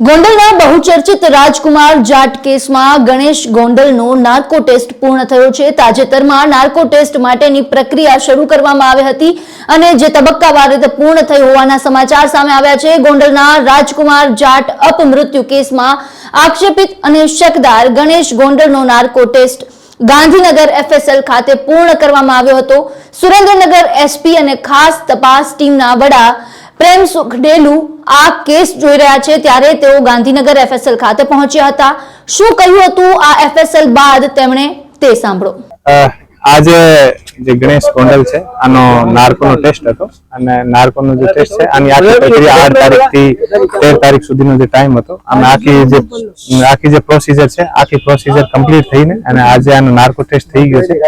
ગોંડલના બહુચર્ચિત રાજકુમાર જાટ કેસમાં ગણેશ ગોંડલનો નાર્કો ટેસ્ટ પૂર્ણ થયો છે. તાજેતરમાં નાર્કો ટેસ્ટ માટેની પ્રક્રિયા શરૂ કરવામાં આવી હતી અને જે તબક્કાવાર રીતે પૂર્ણ થઈ હોવાના સમાચાર સામે આવ્યા છે. ગોંડલના રાજકુમાર જાટ અપમૃત્યુ કેસમાં આક્ષેપિત અને શકદાર ગણેશ ગોંડલનો નાર્કો ટેસ્ટ ગાંધીનગર એફએસએલ ખાતે પૂર્ણ કરવામાં આવ્યો હતો. સુરેન્દ્રનગર એસપી અને ખાસ તપાસ ટીમના વડા પ્રેમ સુખડેલુ આ કેસ જોઈ રહ્યા છે ત્યારે તેઓ ગાંધીનગર એફએસએલ ખાતે પહોંચ્યા હતા. શું કહ્યું હતું આ એફએસએલ બાદ તેમણે તે સાંભળો. આજે જે ગણેશ ગોંડલ છે, આનો નાર્કોનો ટેસ્ટ હતો. અને નાર્કોનો જે ટેસ્ટ છે, આની આખી પ્રક્રિયા આઠ તારીખથી તેર તારીખ સુધીનો જે ટાઈમ હતો અને આખી જે આખી જે પ્રોસીજર છે, આખી પ્રોસીજર કમ્પ્લીટ થઈને અને આજે આનો નાર્કો ટેસ્ટ થઈ ગયો છે.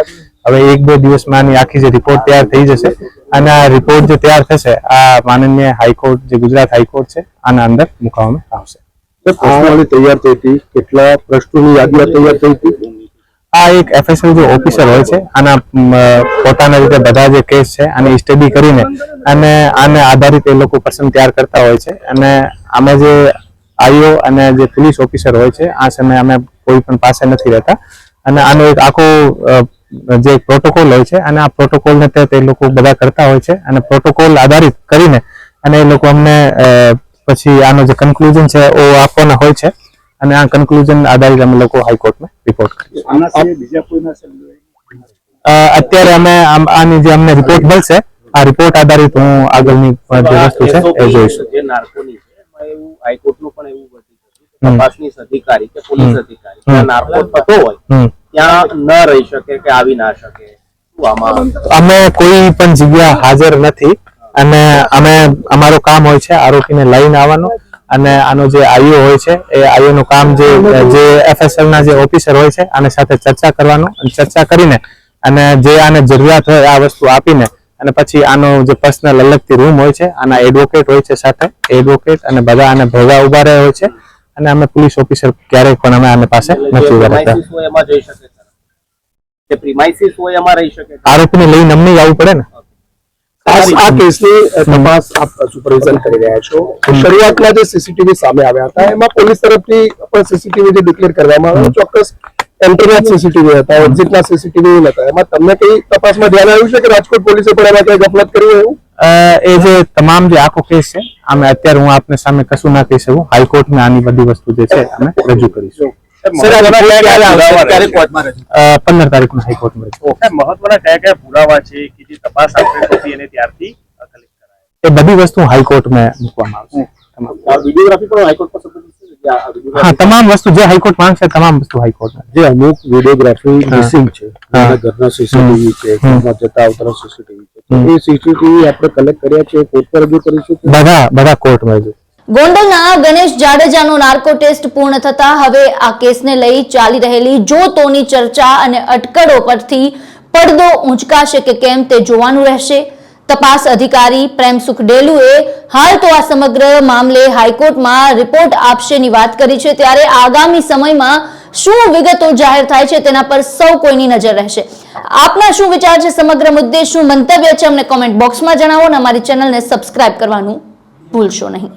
હવે એક બે દિવસમાં આની આખી જે રિપોર્ટ તૈયાર થઈ જશે. અને આ રિપોર્ટ જે તૈયાર થશે આ માનનીય હાઈકોર્ટ જે ગુજરાત હાઈકોર્ટ છે આના અંદર મુકાવવામાં આવશે. પ્રશ્નાવલી તૈયાર થઈ હતી. કેટલા પ્રશ્નોની યાદી તૈયાર થઈ હતી? આ એક એફએસએલ જે ઓફિસર હોય છે આના પોતાના રીતે બધા જે કેસ છે આની સ્ટડી કરીને અને આને આધારિત એ લોકો પસંદ તૈયાર કરતા હોય છે. અને આમાં જે આઈઓ અને જે પોલીસ ઓફિસર હોય છે આ સમયે અમે કોઈ પણ પાસે નથી રહેતા. અને આનો એક આખો જે પ્રોટોકોલ હોય છે અને આ પ્રોટોકોલ ને તે લોકો બધા કરતા હોય છે અને પ્રોટોકોલ આધારિત કરીને અને એ લોકો અમને પછી આનો જે કન્ક્લુઝન છે એ આપવાના હોય છે અને આ કન્ક્લુઝન આધારિત અમે લોકો હાઈકોર્ટમાં રિપોર્ટ કરીએ અત્યારે અમે આમ- આની જે અમને રિપોર્ટ મળશે આ રિપોર્ટ આધારિત હું આગળની જે વસ્તુ છે એ જોઈશું. જે નાર્કોની છે એમાં એવું હાઈકોર્ટનું પણ એવું વર્તી તપાસનીશ અધિકારી કે પોલીસ અધિકારી નાર્કો થતો હોય. ત્યાં ન રહી શકે કે આવી ના શકે. અમે કોઈ પણ જગ્યા હાજર નથી અને અમે, અમારું કામ હોય છે આરોપીને લઈને આવવાનું અને આનો જે આઈઓ હોય છે, એ આઈઓ કામ જે જે એફએસએલ ના જે ઓફિસર હોય છે, આને સાથે ચર્ચા કરવાનું ચર્ચા કરીને અને જે આને જરૂરિયાત હોય આ વસ્તુ આપીને અને પછી આનો જે પર્સનલ અલગથી રૂમ હોય છે, આના એડવોકેટ હોય છે સાથે એડવોકેટ અને બધા આને ભેગા ઊભા રહે હોય છે. અને અમે પોલીસ ઓફિસર ક્યારેય પણ અમે આને પાસે નથી ઊભા હોય એમાં જઈ શકે ખરા? જે પ્રિમાઇસીસ હોય એમાં રહી શકે ખરા? આરોપીને લઈને અમને જ આવવું પડે ને? આ આ કેસની તપાસ આપ સુપરવિઝન કરી રહ્યા છો. શરૂઆતમાં જે સીસીટીવી સામે આવ્યા હતા એમાં પોલીસ તરફથી પણ સીસીટીવી જે ડિક્લેર કરવામાં આવ્યો ચોક્કસ એન્ટ્રીના સીસીટીવી હતા એક્ઝિટના સીસીટીવી હતા એમાં તમને કઈ તપાસમાં ધ્યાન આવ્યું છે કે રાજકોટ પોલીસે પણ એમાં કઈ ગફલત કરી એવું? એ જે તમામ જે આખો કેસ છે અમે અત્યારે હું આપને સામે કશું ના કહી શકું હાઈકોર્ટમાં આની બધી વસ્તુ જે છે અમે રજૂ કરીશું. પંદર તારીખના હાઈકોર્ટમાં મહત્વના કયા કયા પુરાવા છે કે જે તપાસ આપણે થતી ત્યારથી એ બધી વસ્તુ હાઈકોર્ટમાં મૂકવામાં આવશે. વિડીયોગ્રાફી પણ હાઈકોર્ટ પાસે હા તમામ વસ્તુ જે હાઈકોર્ટ માંગશે તમામ વસ્તુ હાઈકોર્ટ જે અમુક વિડીયોગ્રાફી મિસિંગ છે ઘરના સીસીટીવી છે ઘરમાં જતા આવતા સીસીટીવી છે. એ સીસીટીવી આપણે કલેક્ટ કર્યા છે કોર્ટ પર રજૂ કરીશું બધા બધા કોર્ટમાં રજૂ ગોંડલના ગણેશ જાડેજાનો નાર્કો ટેસ્ટ પૂર્ણ થતા હવે આ કેસને લઈ ચાલી રહેલી જોતોની ચર્ચા અને અટકળો પરથી પડદો ઊંચકાશે કે કેમ તે જોવાનું રહેશે. તપાસ અધિકારી પ્રેમ સુખડેલુએ હાલ તો આ સમગ્ર મામલે હાઈકોર્ટમાં રિપોર્ટ આપશેની વાત કરી છે. ત્યારે આગામી સમયમાં શું વિગતો જાહેર થાય છે તેના પર સૌ કોઈની નજર રહેશે. આપના શું વિચાર છે સમગ્ર મુદ્દે? શું મંતવ્ય છે? અમને કોમેન્ટ બોક્સમાં જણાવો અને અમારી ચેનલને સબસ્ક્રાઇબ કરવાનું ભૂલશો નહીં.